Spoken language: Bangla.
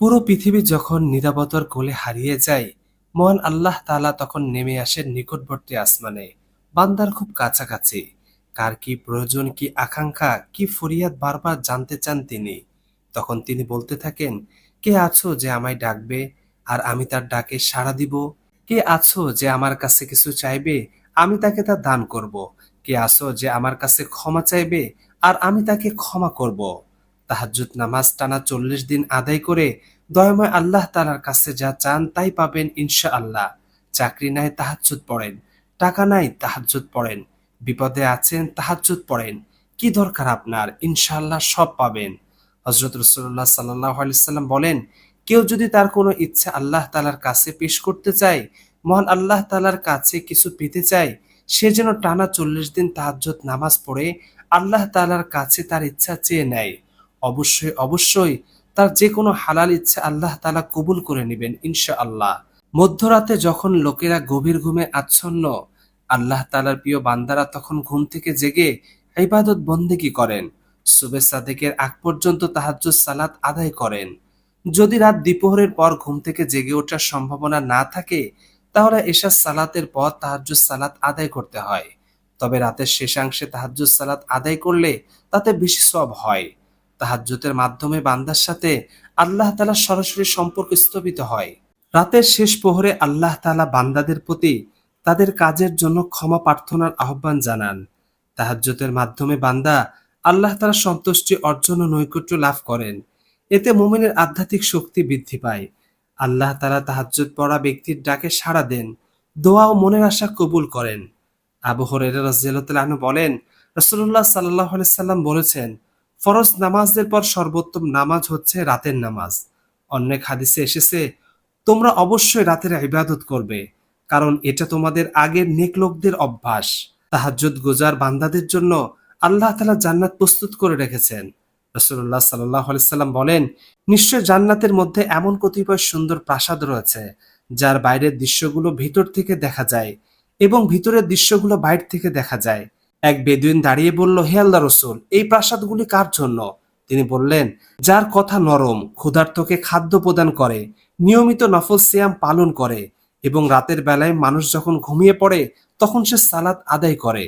পুরো পৃথিবী যখন নিরাপত্তার কোলে হারিয়ে যায়, মহান আল্লাহ তাআলা তখন নেমে আসেন নিকটবর্তী আসমানে। বান্দার খুব কাছাকাছি। কার কি প্রয়োজন, কি আকাঙ্ক্ষা, কি ফরিয়াদ বারবার জানতে চান তিনি? তখন তিনি বলতে থাকেন, কে আছো যে আমায় ডাকবে? আর আমি তার ডাকে সাড়া দিব? কে আছো যে আমার কাছে কিছু চাইবে? আমি তাকে তা দান করব। কে আছো যে আমার কাছে ক্ষমা চাইবে? আর আমি তাকে ক্ষমা করব? তাহাজ্জুদ নামাজ টানা চল্লিশ দিন আদায় করে দয়াময় আল্লাহ তালার কাছে যা চান তাই পাবেন ইনশা আল্লাহ চাকরি নাই তাহাজ্জুদ পড়েন, টাকা নাই তাহাজ্জুদ পড়েন, বিপদে আছেন তাহাজ্জুদ পড়েন, কি দরকার আপনার? ইনশাআল্লাহ সব পাবেন। হজরত রসুল্লাহ সাল্লাহ সাল্লাম বলেন, কেউ যদি তার কোনো ইচ্ছা আল্লাহ তালার কাছে পেশ করতে চায়, মহান আল্লাহ তালার কাছে কিছু পেতে চায়, সে যেন টানা চল্লিশ দিন তাহাজ্জুদ নামাজ পড়ে আল্লাহ তালার কাছে তার ইচ্ছা চেয়ে নেয়। অবশ্যই অবশ্যই তার যে কোনো হালাল ইচ্ছা আল্লাহ তালা কবুল করে নেবেন ইনশা আল্লাহ মধ্যরাতে যখন লোকেরা গভীর ঘুমে আচ্ছন্ন, আল্লাহ তালার প্রিয় বান্দারা তখন ঘুম থেকে জেগে ইবাদত বন্দেগী করেন। সুবে সাদেকের আগ পর্যন্ত তাহাজ্জুদ সালাত আদায় করেন। যদি রাত দ্বিপ্রহরের পর ঘুম থেকে জেগে ওঠার সম্ভাবনা না থাকে, তাহলে এশা সালাতের পর তাহাজ্জুদ সালাত আদায় করতে হয়। তবে রাতের শেষাংশে তাহাজ্জুদ সালাত আদায় করলে তাতে বেশি সব হয়। তাহাজ্জুদের মাধ্যমে বান্দার সাথে আল্লাহ তালা সরাসরি সম্পর্ক স্থাপিত হয়। রাতের শেষ প্রহরে আল্লাহ তালা বান্দাদের প্রতি তাদের কাজের জন্য ক্ষমা প্রার্থনার আহ্বান জানান। তাহাজ্জুদের মাধ্যমে বান্দা আল্লাহ তালা সন্তুষ্টি, অর্জন ও নৈকট্য লাভ করেন। এতে মোমিনের আধ্যাত্মিক শক্তি বৃদ্ধি পায়। আল্লাহ তালা তাহাজ্জুদ পড়া ব্যক্তির ডাকে সাড়া দেন, দোয়া ও মনের আশা কবুল করেন। আবু রাজিয়াল্লাহু বলেন রসুল্লাহ সাল্লাহ সাল্লাম বলেছেন ফরজ নামাজদের পর সর্বোত্তম নামাজ হচ্ছে রাতের নামাজ। অনেক হাদিসে এসেছে, তোমরা অবশ্যই রাতের ইবাদত করবে, কারণ এটা তোমাদের আগের নেক লোকদের অভ্যাস। তাহাজ্জুদ গোজার বান্দাদের জন্য আল্লাহ তালা জান্নাত প্রস্তুত করে রেখেছেন। রসুল্লাহ সাল্লাহ সাল্লাম বলেন, নিশ্চয় জান্নাতের মধ্যে এমন কতিপয় সুন্দর প্রাসাদ রয়েছে, যার বাইরের দৃশ্যগুলো ভিতর থেকে দেখা যায় এবং ভিতরের দৃশ্যগুলো বাইর থেকে দেখা যায়। এক বেদুইন দাঁড়িয়ে বলল, হে আল্লাহ রসুল, এই প্রাসাদগুলি কার জন্য? তিনি বললেন, যার কথা নরম, ক্ষুধার্তকে খাদ্য প্রদান করে, নিয়মিত নফল সিয়াম পালন করে এবং রাতের বেলায় মানুষ যখন ঘুমিয়ে পড়ে, তখন সে সালাত আদায় করে।